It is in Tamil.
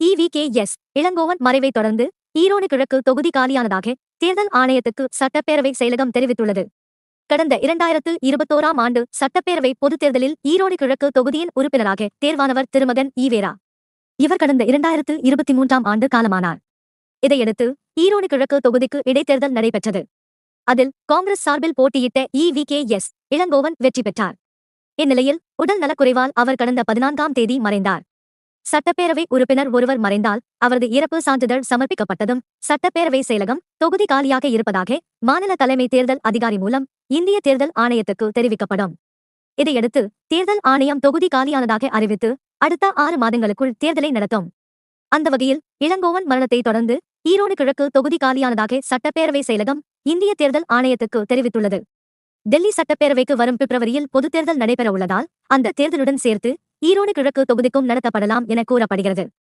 இவிகேஎஸ் இளங்கோவன் மறைவை தொடர்ந்து ஈரோடு கிழக்கு தொகுதி காலியானதாக தேர்தல் ஆணையத்துக்கு சட்டப்பேரவை செயலகம் தெரிவித்துள்ளது. கடந்த இரண்டாயிரத்து இருபத்தோராம் ஆண்டு சட்டப்பேரவை பொதுத் தேர்தலில் ஈரோடு கிழக்கு தொகுதியின் உறுப்பினராக தேர்வானவர் திருமகன் e ஈவேரா இவர் கடந்த இரண்டாயிரத்து இருபத்தி மூன்றாம் ஆண்டு காலமானார். இதையடுத்து ஈரோடு கிழக்கு தொகுதிக்கு இடைத்தேர்தல் நடைபெற்றது. அதில் காங்கிரஸ் சார்பில் போட்டியிட்ட இ எஸ் இளங்கோவன் வெற்றி பெற்றார். இந்நிலையில் உடல் நலக்குறைவால் அவர் கடந்த பதினான்காம் தேதி மறைந்தார். சட்டப்பேரவை உறுப்பினர் ஒருவர் மறைந்தால் அவரது இறப்பு சான்றிதழ் சமர்ப்பிக்கப்பட்டதும் சட்டப்பேரவை செயலகம் தொகுதி காலியாக இருப்பதாக மாநில தலைமை தேர்தல் அதிகாரி மூலம் இந்திய தேர்தல் ஆணையத்துக்கு தெரிவிக்கப்படும். இதையடுத்து தேர்தல் ஆணையம் தொகுதி காலியானதாக அறிவித்து அடுத்த ஆறு மாதங்களுக்குள் தேர்தலை நடத்தும். அந்த வகையில் இளங்கோவன் மரணத்தை தொடர்ந்து ஈரோடு கிழக்கு தொகுதி காலியானதாக சட்டப்பேரவை செயலகம் இந்திய தேர்தல் ஆணையத்துக்கு தெரிவித்துள்ளது. டெல்லி சட்டப்பேரவைக்கு வரும் பிப்ரவரியில் பொதுத் தேர்தல் நடைபெற உள்ளதால் அந்த தேர்தலுடன் சேர்த்து ஈரோடு கிழக்கு தொகுதிக்கும் நடத்தப்படலாம் என கூறப்படுகிறது.